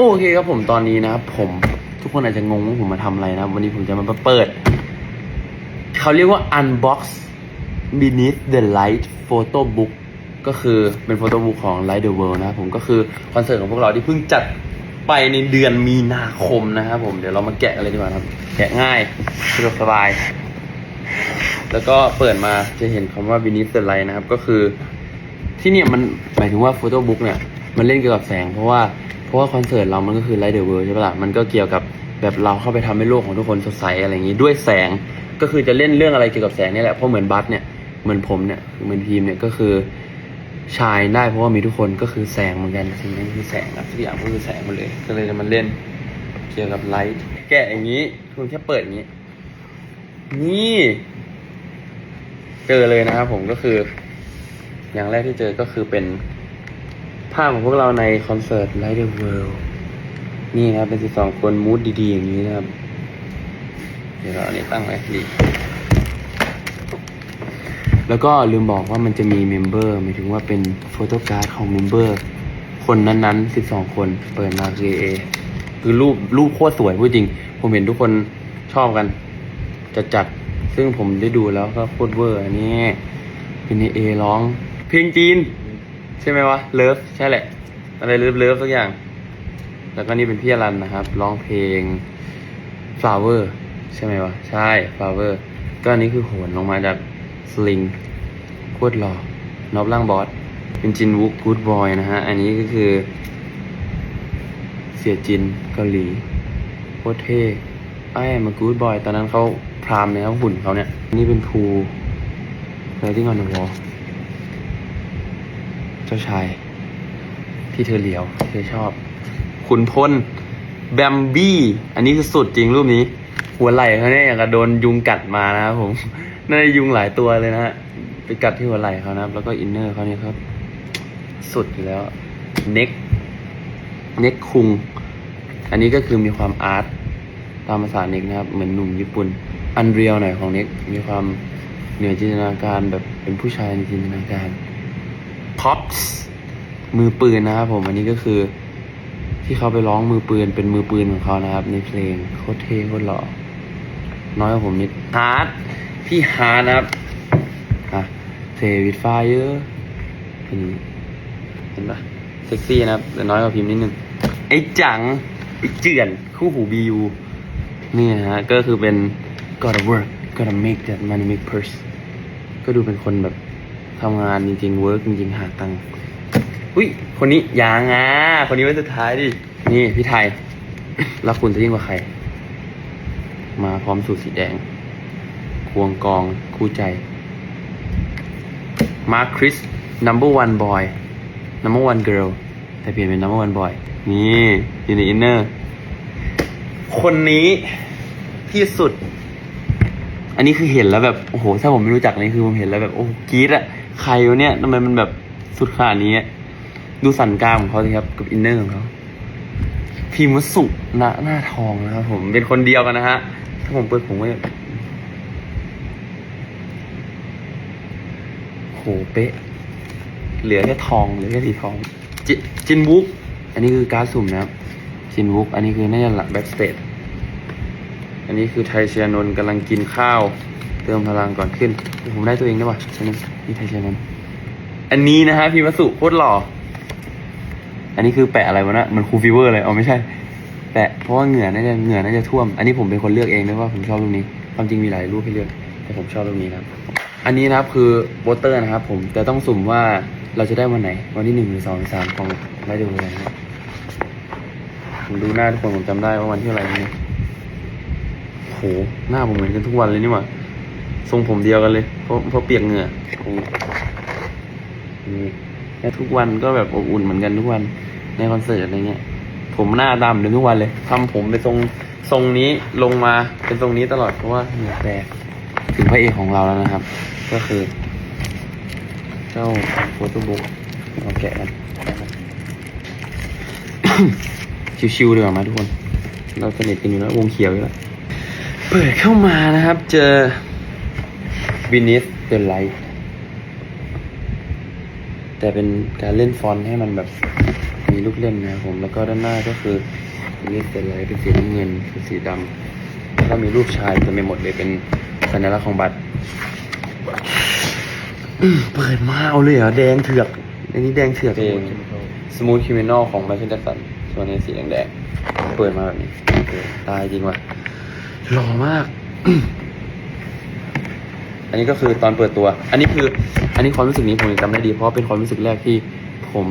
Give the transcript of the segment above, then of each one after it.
โอเคครับผมตอนนี้นะครับผมทุกคนอาจจะงงว่าผมมาทำอะไรนะ วันนี้ผมจะมาเปิด เขาเรียกว่า unbox beneath the light photo book ก็คือเป็นโฟโต้บุ๊กของ Light the World นะครับผมก็คือคอนเสิร์ตของพวกเราที่เพิ่งจัดไปในเดือนมีนาคมนะครับผมเดี๋ยวเรามาแกะกันเลยดีกว่าครับ แกะง่ายสะดวกสบาย แล้วก็เปิดมาจะเห็นคำว่า beneath the light นะครับ ก็คือที่เนี่ยมันหมายถึงว่าโฟโต้บุ๊กเนี่ย มันเล่นเกี่ยวกับแสง เพราะว่าเพราะว่าคอนเสิร์ตเรามันก็คือ Light the World ใช่ปะล่ะมันก็เกี่ยวกับแบบเราเข้าไปทำให้โลกของทุกคนสดใสอะไรอย่างนี้ด้วยแสงก็คือจะเล่นเรื่องอะไรเกี่ยวกับแสงนี่แหละเพราะเหมือนบัสเนี่ยเหมือนผมเนี่ยเหมือนพีมเนี่ยก็คือชายได้เพราะว่ามีทุกคนก็คือแสงเหมือนกันสิ่งนั้นคือแสงครับทุกอย่างก็คือแสงหมดเลย ก็เลยจะมาเล่นเกี่ยวกับไลท์แกะอย่างนี้คุณแค่เปิดอย่างนี้ นี่เจอเลยนะครับผมก็คือ อย่างแรกที่เจอก็คือเป็น ภาพของพวกเราในคอนเสิร์ต Light the World นี่นะครับเป็นสิบสองคนมูดดีๆ อย่างนี้นะครับ เดี๋ยวเราอันนี้ตั้งไว้ดี แล้วก็ลืมบอกว่ามันจะมีเมมเบอร์หมายถึงว่าเป็นโฟโต้การ์ดของเมมเบอร์คนนั้นๆ12คนเปิดมาคือเอคือรูปรูปโคตรสวยพูดจริง ผมเห็นทุกคนชอบกันจะจัดซึ่งผมได้ดูแล้วก็โคตรเวอร์อันนี้เป็นเอร้อง เพลงจีน ใช่ไหมวะเลิฟใช่แหละ อะไรเลิฟเลิฟสักอย่าง แล้วก็นี่เป็นพี่อรันนะครับร้องเพลง flower ใช่ไหมวะใช่ flower ก็อันนี้คือโหนลงมาจากสลิงโคตรหล่อนอบล่างบอสเป็นจินวุกกูดบอยนะฮะ อันนี้ก็คือ เสียจินเกาหลีโคตรเท่ไอ้มากูดบอยตอนนั้นเขาพรามเนี่ยเขาหุ่นเขาเนี่ย นี่เป็นภูแล้วที่งอนวอ เจ้าชาย ที่เธอเหลียวเธอชอบ ขุนพลแบมบี้ อันนี้คือสุดจริงรูปนี้ หัวไหล่เขาเนี่ยอย่างกับโดนยุงกัดมานะครับผมน่าจะยุงหลายตัวเลยนะฮะไปกัดที่หัวไหล่เขานะครับ แล้วก็อินเนอร์เขาเนี่ยครับ สุดอยู่แล้วเน็กเน็กคุง อันนี้ก็คือมีความอาร์ตตามภาษาเน็กนะครับ เหมือนหนุ่มญี่ปุ่น อันเรียลหน่อยของเน็กมีความเหนือจินตนาการแบบเป็นผู้ชายในจินตนาการ พ็อปส์มือปืนนะครับผมอันนี้ก็คือ ที่เขาไปร้องมือปืนเป็นมือปืนของเขานะครับ ในเพลงโคตรเท่โคตรหล่อน้อยกว่าผมนิดฮาร์ดพี่ฮาร์ดนะครับอะเซวิดไฟเยอร์เห็นเห็นปะเซ็กซี่นะครับแต่น้อยกว่าพิมพ์นิดนึงไอ้จังไอ้เจือนคู่หูบียูนี่นะฮะก็คือเป็น gotta work gotta make that money make purse ก็ดูเป็นคนแบบ ทำงานจริงๆ work จริงๆหาตังค์อุ้ยคนนี้ยังอะคนนี้ไว้สุดท้ายดินี่พี่ไทยรักคุณจะยิ่งกว่าใคร มาพร้อมสูตรสีแดง ควงกองคู่ใจ มาคริส number one boy number one girl แต่เปลี่ยนเป็น number one boy นี่อยู่ในอินเนอร์ คนนี้ที่สุด อันนี้คือเห็นแล้วแบบ โอ้โห ถ้าผมไม่รู้จักนี่คือผมเห็นแล้วแบบ โอ้กรี๊ดอะ ใครวะเนี่ยทำไมมันแบบสุดขนาดนี้ ดูสันกรามของเขาสิครับ กับอินเนอร์ของเขาพิมพ์วสุหน้าหน้าทองนะครับผมเป็นคนเดียวกันนะฮะ ถ้าผมเปิดผมก็จะโหเป๊ะ เหลือแค่ทองเหลือแค่สีทอง จิจินวุกอันนี้คือการสุ่มนะครับ จินวุกอันนี้คือน่าจะหลังแบ็กสเตจอันนี้คือไทเชียนนท์กำลังกินข้าว เติมพลังก่อนขึ้น ผมได้ตัวเองได้ป่ะใช่ไหมนี่ไทยเชียนนท์อันนี้นะฮะพี่วัสุโคตรหล่อ อันนี้คือแปะอะไรวะนะมันคูลฟีเวอร์เลยเอาไม่ใช่ แปะเพราะว่าเหงื่อน่าจะเหงื่อน่าจะท่วม อันนี้ผมเป็นคนเลือกเองด้วยว่าผมชอบรูปนี้ ความจริงมีหลายรูปให้เลือก แต่ผมชอบรูปนี้นะครับ อันนี้นะครับคือโปสเตอร์นะครับ ผมแต่ต้องสุ่มว่าเราจะได้วันไหน วันที่หนึ่งหรือสองหรือสามของไลฟ์เดอร์เวลนะครับผมดูหน้าทุกคนผมจำได้ว่าวันที่อะไรนี่โหหน้าผมเหมือนกันทุกวันเลยนี่หว่า ทรงผมเดียวกันเลย เพราะเพราะเปียกเหงื่อนี่และทุกวันก็แบบอบอุ่นเหมือนกันทุกวันในคอนเสิร์ตอะไรเงี้ย ผมหน้าดำเลยทุกวันเลยทำผมเป็นทรงทรงนี้ลงมาเป็นทรงนี้ตลอดเพราะว่าเหงื่อแตกถึงพระเอกของเราแล้วนะครับ ก็คือ เจ้าโฟโต้บุ๊กเราแกะกันชิวๆดีกว่ามาทุกคน เราสนิทกันอยู่แล้ววงเขียวอยู่แล้ว เปิดเข้ามานะครับ เจอ Beneath the Light แต่เป็นการเล่นฟอนต์ให้มันแบบมีลูกเล่นนะครับผม แล้วก็ด้านหน้าก็คือนี่เป็นอะไรเป็นสีน้ำเงินเป็นสีดำแล้วก็มีรูปชายเต็มไปหมดเลยเป็นสัญลักษณ์ของบัตร เปิดมาเอาเลยเหรอ แดงเถือกอันนี้แดงเถือกเอง Smooth Criminal ของ Michael Jackson ส่วนนี้สีแดงๆเปิดมาแบบนี้ตายจริงว่ะหล่อมาก อันนี้ก็คือตอนเปิดตัว อันนี้คือ อันนี้ความรู้สึกนี้ผมยังจำได้ดี เพราะเป็นความรู้สึกแรกที่ผม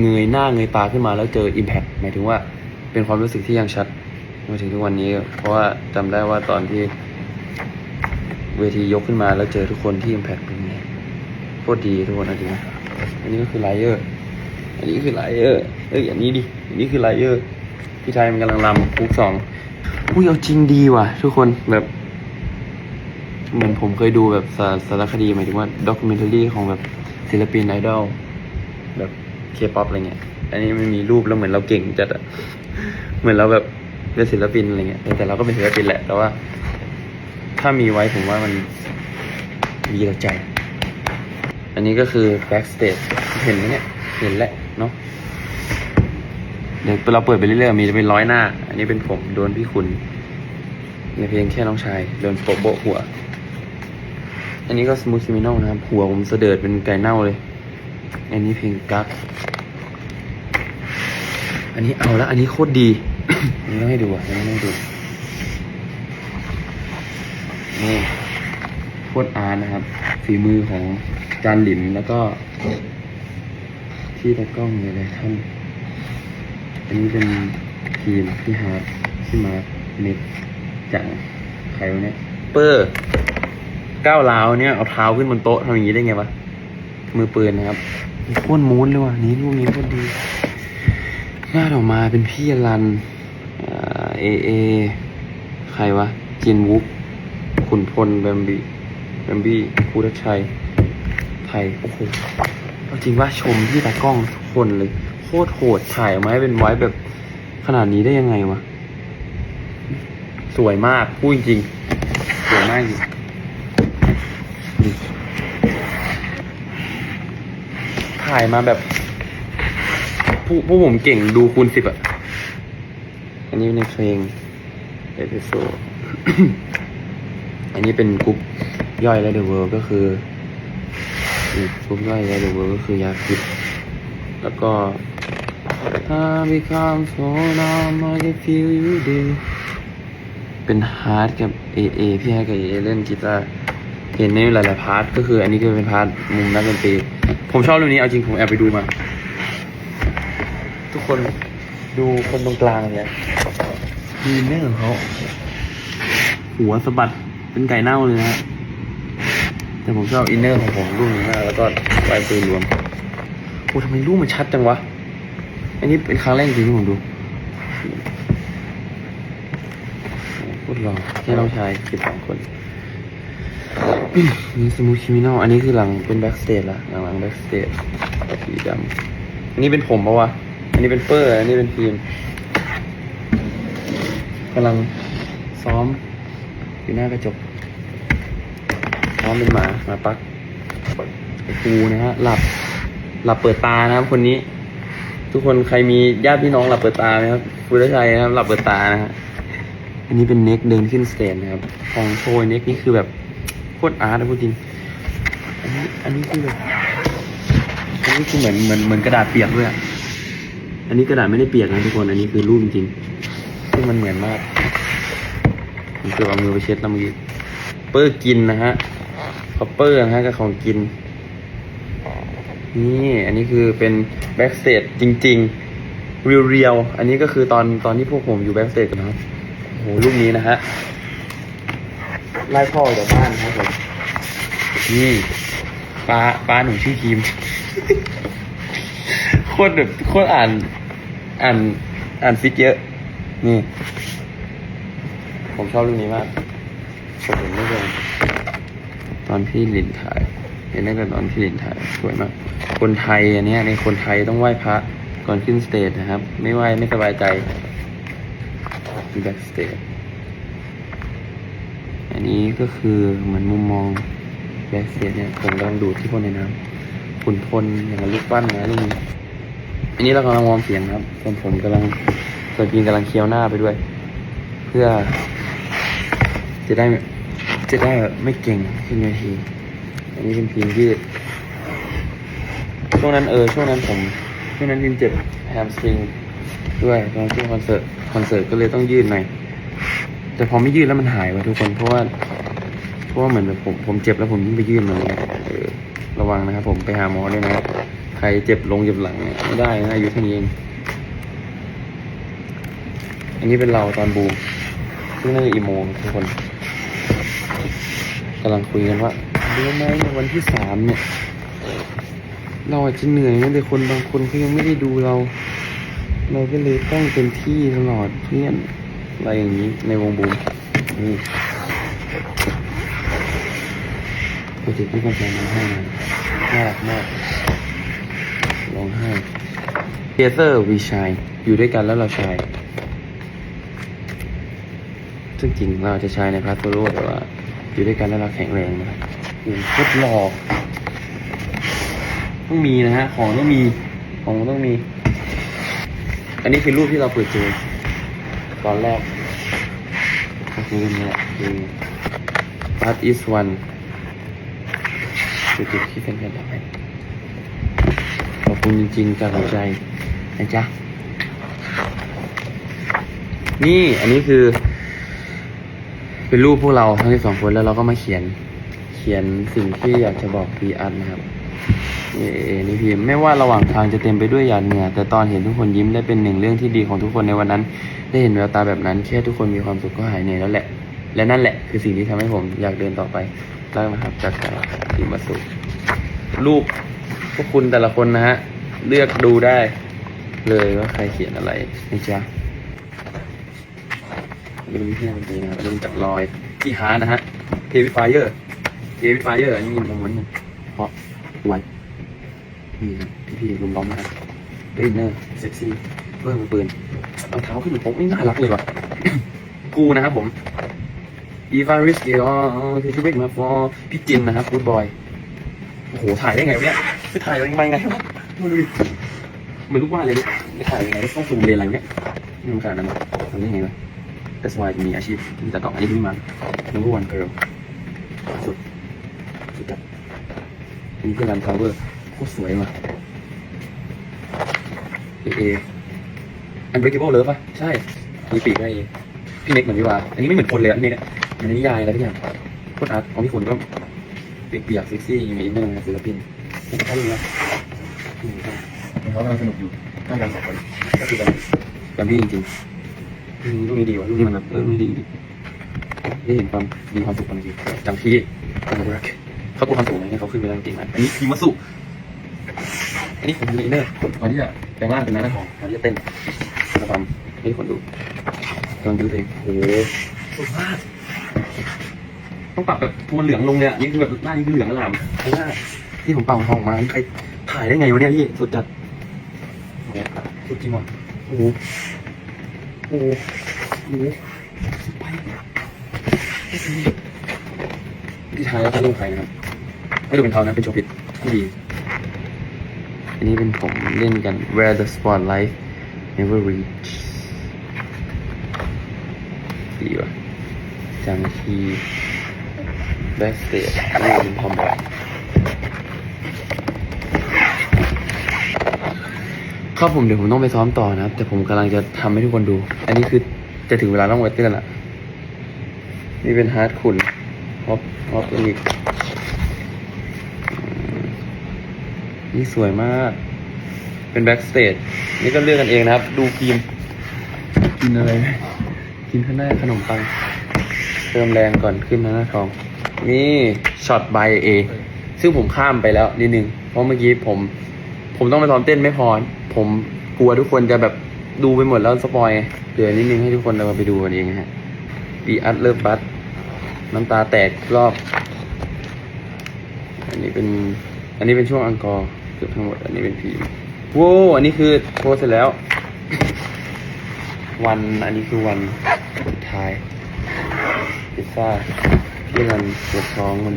เงยหน้าเงยตาขึ้นมาแล้วเจอ Impact หมายถึงว่าเป็นความรู้สึกที่ยังชัดมาถึงทุกวันนี้ เพราะว่าจำได้ว่าตอนที่เวทียกขึ้นมาแล้วเจอทุกคนที่ Impact เป็นไงโคตรดีทุกคนนะจริงนะอันนี้ก็คือไลเออร์อันนี้คือไลเออร์เอ้ยอันนี้ดิอันนี้คือไลเออร์พี่ไทยมันกำลังรำคุกสองอุ้ยเอาจริงดีว่ะ ทุกคนแบบ เหมือนผมเคยดูแบบสารสารคดีหมายถึงว่าด็อกิเมนทารีของแบบศิลปินไอดอลแบบเคป๊อปอะไรเงี้ย อันนี้มันมีรูปแล้วเหมือนเราเก่งจัดอะเหมือนเราแบบเป็นศิลปินอะไรเงี้ย แต่เราก็เป็นศิลปินแหละ แต่ว่า ถ้ามีไว้ผมว่ามันดีต่อใจ อันนี้ก็คือ backstage เห็นไหมเนี่ย เห็นแล้วเนาะ เดี๋ยวเราเปิดไปเรื่อยๆ มีจะเป็นร้อยหน้า อันนี้เป็นผมโดนพี่คุณในเพลงแค่น้องชายโดนโปะโปะหัว อันนี้ก็สมูทคิมินอลนะครับ หัวผมเสดิร์ดเป็นไก่เน่าเลย อันนี้เพลงกั๊กอันนี้เอาละอันนี้โคตรดีอันนี้ต้องให้ดูอะนี่ต้องให้ดู นี่โคตรอาร์นะครับ ฝีมือของจานหลินแล้วก็ ที่ตะกล้องเลยเลยท่านอันนี้เป็นทีมพี่ฮาร์ดพี่มาร์เน็ตจังใครวะเนี่ยเปอร์ ก้าวร้าวเนี่ยเอาเท้าขึ้นบนโต๊ะทำอย่างนี้ได้ไงวะมือปืนนะครับโคตรมูนเลยว่ะนี่รูปนี้โคตรดีหน้าออกมาเป็นพี่รันเอเอใครวะจินวุกขุนพลแบมบี้แบมบี้ภูทัชชัย ไทย โอ้โหจริงว่าชมที่ตากล้องทุกคนเลย โคตรโหดถ่ายออกมาให้เป็นไว้แบบขนาดนี้ได้ยังไงวะ สวยมากพูดจริง สวยมากจริง ถ่ายมาแบบ ผู้ผู้ผมเก่งดูคูณสิบอะอันนี้ในเพลงเอพิโซอันนี้เป็นกรุ๊ปย่อยและเดอะเวิร์ก็คือกรุ๊ปย่อยและเดอะเวิร์ก็คือยาคิดแล้วก็ I become so numb I can feel you do เป็นฮาร์ดกับเอเอพี่ฮาร์ดกับเอเอเล่นกีตาร์เห็นในหลายๆพาร์ทก็คืออันนี้ก็เป็นพาร์ทมุมนักดนตรี ผมชอบเรื่องนี้เอาจริงผมแอบไปดูมา ทุกคนดูคนตรงกลางเนี่ยดีเนอร์ของเขาหัวสะบัดเป็นไก่เน่าเลยนะฮะแต่ผมชอบอินเนอร์ของผมรูปนี้มากแล้วก็ปลายปืนรวมโอ้ทำไมรูปมันชัดจังวะ อันนี้เป็นครั้งแรกจริงที่ผมดูพูดหล่อแค่น้องชายสิบสองคน นี่สมูทคิมินอลอันนี้คือหลังเป็นแบ็กสเตจละหลังหลังแบ็กสเตจสีดำอันนี้เป็นผมปะวะ อันนี้เป็นเปอร์ อันนี้เป็นทีมกำลังซ้อม อยู่หน้ากระจกซ้อมเป็นหมาหมาปักไอ้ปูนะฮะ หลับ หลับเปิดตานะครับ คนนี้ ทุกคนใครมีญาติพี่น้องหลับเปิดตาไหมครับคุณชัยนะครับ หลับเปิดตานะฮะ อันนี้เป็นเน็กเดินขึ้นสเตจนะครับ ของโชยเน็กนี่คือแบบ โคตรอาร์ตนะพูดจริง อันนี้อันนี้คือแบบอันนี้คือเหมือนเหมือนเหมือนกระดาษเปียกด้วยอะอันนี้กระดาษไม่ได้เปียกนะทุกคน อันนี้คือรูปจริงซึ่งมันเหมือนมากผมเกือบเอามือไปเช็ดแล้วเมื่อกี้เปอร์กินนะฮะคอปเปอร์นะฮะกับของกิน นี่อันนี้คือเป็นแบ็กสเตจจริง ๆ เรียวๆ อันนี้ก็คือตอนตอนที่พวกผมอยู่แบ็กสเตจกันนะครับโอ้โหรูปนี้นะฮะ ไล่พ่อออกจากบ้านครับผมนี่ป้าป้าหนูชื่อทีม โคตรแบบโคตรอ่าน อ่านอ่านฟิกเยอะ นี่ ผมชอบรูปนี้มากผมเห็นได้เลยตอนพี่หลินถ่าย เห็นได้แต่ตอนพี่หลินถ่ายสวยมาก คนไทยอันเนี้ยในคนไทยต้องไหว้พระก่อนขึ้นสเตจนะครับ ไม่ไหว้ไม่สบายใจแบ็กสเตจ อันนี้ก็คือเหมือนมุมมองแบ็กสเตเนี่ยผมกำลังดูดที่คนในน้ำขุนพลอย่างกับลูกปั้นนะลูกนี้อันนี้เรากำลังวอร์มเสียงครับส่วนผมกำลังส่วนพีนกำลังเคี้ยวหน้าไปด้วย เพื่อ จะได้จะได้ไม่เก่งขึ้นเวที อันนี้เป็นพีนที่ช่วงนั้นเออช่วงนั้นผมช่วงนั้นพีนเจ็บแฮมสตริงด้วยตอนช่วงคอนเสิร์ตคอนเสิร์ตก็เลยต้องยืดหน่อย แต่พอไม่ยืดแล้วมันหายว่ะทุกคนเพราะว่าเพราะว่าเหมือนแบบผมผมเจ็บแล้วผมยิ่งไปยื่นมันเลยเออระวังนะครับ ผมไปหาหมอด้วยนะใครเจ็บลงเจ็บหลังเนี่ยไม่ได้นะอายุเท่านี้เองอันนี้เป็นเราตอนบูมซึ่งน่าจะอีโมงทุกคนกำลังคุยกันว่ารู้ไหมในวันที่สามเนี่ย เราอาจจะเหนื่อยนะแต่คนบางคนเขายังไม่ได้ดูเรา เราก็เลยต้องเต็มที่ตลอดเพื่อน อะไรอย่างนี้ในวงบูมนี่โปรเจกต์ที่กำลังร้องไห้นะน่ารักมากร้องไห้เทเซอร์วีชายอยู่ด้วยกันแล้วเราชายซึ่งจริงเราจะชายในพาร์ทโซโล่แต่ว่า อยู่ด้วยกันแล้วเราแข็งแรงนะครับโอ้โหโคตรหล่อต้องมีนะฮะ ของต้องมี ของต้องมี อันนี้คือรูปที่เราเปิดเจอ ตอนแรกก็คือรูปนี้แหละคือ Part is one จุดจุดที่เป็นกันได้ขอบคุณจริงๆจากหัวใจนะจ๊ะ นี่อันนี้คือ เป็นรูปพวกเราทั้งที่สองคนแล้วเราก็มาเขียน เขียนสิ่งที่อยากจะบอกพีอันนะครับ นี่นี่พิมพ์ไม่ว่าระหว่างทางจะเต็มไปด้วยหยาดเหงื่อแต่ตอนเห็นทุกคนยิ้มได้เป็นหนึ่งเรื่องที่ดีของทุกคนในวันนั้น ได้เห็นแววตาแบบนั้น แค่ทุกคนมีความสุขก็หายเหนื่อยแล้วแหละ และนั่นแหละคือสิ่งที่ทำให้ผมอยากเดินต่อไปรักนะครับจากใจทีมาสุรูปพวกคุณแต่ละคนนะฮะ เลือกดูได้ เลยว่าใครเขียนอะไรนะจ๊ะเป็นวิธีการตีนะครับเริ่มจากรอยที่ฮานะฮะเทวิฟายเออร์เทวิฟายเออร์อันนี้มันม้วนกันเพราะไว นี่ครับพี่พี่ลุมล้อมนะครับเรนเนอร์เซ็กซี่เพื่อนมือปืนเอาเท้าขึ้นเหมือนผมไม่น่ารักเลยว่ะกูนะครับผมอีฟาริสเกอ๋อที่ที่เบกมาฟอร์พี่จินนะครับกูดบอยโอ้โหถ่ายได้ไงวะเนี่ยไปถ่ายยังไงไงวะมาดูดิเหมือนลูกว่าเลยเนี่ยถ่ายยังไงต้องซูมเลนอะไรวะเนี่ยไม่รู้ขนาดนั้นทำได้ไงวะ That's why มีอาชีพที่ตัดต่ออันนี้ที่มา number one girl สุดสุดจัดอันนี้คือรันพาวเวอร์ โคตรสวยว่ะเอเอ Unbreakable Love ป่ะ ใช่มีปีกได้เอพี่เน็กเหมือนพี่วาอันนี้ไม่เหมือนคนเลยอันนี้เนี่ยอันนี้นิยายอะไรทุกอย่างโคตรอาร์ตของพี่คนก็เปียกๆเซ็กซี่มีอินเนอร์ศิลปินนี่ก็ใช่เลยนะอืมใช่เขากำลังสนุกอยู่น่ารักสองคนก็คือแบบแบบพี่จริงๆอืมรูปนี้ดีว่ะรูปนี้มันแบบเออรูปนี้ดีดีได้เห็นความมีความสุขกันจริงจังที่คนรักเขาตัวความสุขเนี่ยเขาขึ้นไปแล้วจริงๆนะอันนี้ทีมัสุ อันนี้ผมมีอินเนอร์ก่อนที่จะแปลงร่างเป็นนักร้องก่อนที่จะเต้นนะครับนี่คนดูกำลังดูเพลงโอ้โหสุดมากต้องปรับแบบโทนเหลืองลงเนี่ยนี่คือแบบหน้านี่คือเหลืองอลามเพราะว่าที่ผมเป่าทองมาใครถ่ายได้ไงวะเนี่ยพี่สุดจัดเนี่ยสุดจริงว่ะโอ้โหโอ้โหโอ้โหไปที่ท้ายแล้วเขาลงใครนะครับไม่ดูเป็นเขานะเป็นโชว์ผิดที่ดี นี้เป็นผมเล่นกัน where the spotlight never reach ดีว่ะจังทีแบ็กสเตจนี่เป็นคอมบอยครับผมเดี๋ยวผมต้องไปซ้อมต่อนะ แต่ผมกำลังจะทำให้ทุกคนดู อันนี้คือจะถึงเวลาต้องไวเตือนละนี่เป็นฮาร์ดขุนฮอปฮอปตัว นี่สวยมาก เป็นแบ็กสเตจนี่ก็เลือกกันเองนะครับ ดูฟิล์มกินอะไรไหมกินข้างหน้าขนมปังเติมแรงก่อนขึ้นมาหน้าทอง นี่ช็อตบเอซึ่งผมข้ามไปแล้วนิดนึง เพราะเมื่อกี้ผม ผมต้องไปซ้อมเต้นไม่พอ ผมกลัวทุกคนจะแบบดูไปหมดแล้วสปอยเหลือนิดนึงให้ทุกคนเราไปดูกันเองฮะดีอัดเลิฟบัสน้ำตาแตกรอบ อันนี้เป็น อันนี้เป็นช่วงอังกอร์ บทั้งหมด อันนี้เป็นพีโว้อันนี้คือโพสเสร็จแล้ว วันอันนี้คือวันสุดท้ายพิซซ่าที่มันปวดท้องมัน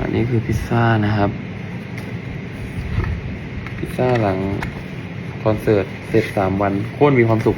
อันนี้คือพิซซ่านะครับ พิซซ่าหลังคอนเสิร์ตเสร็จสามวันโคตรมีความสุข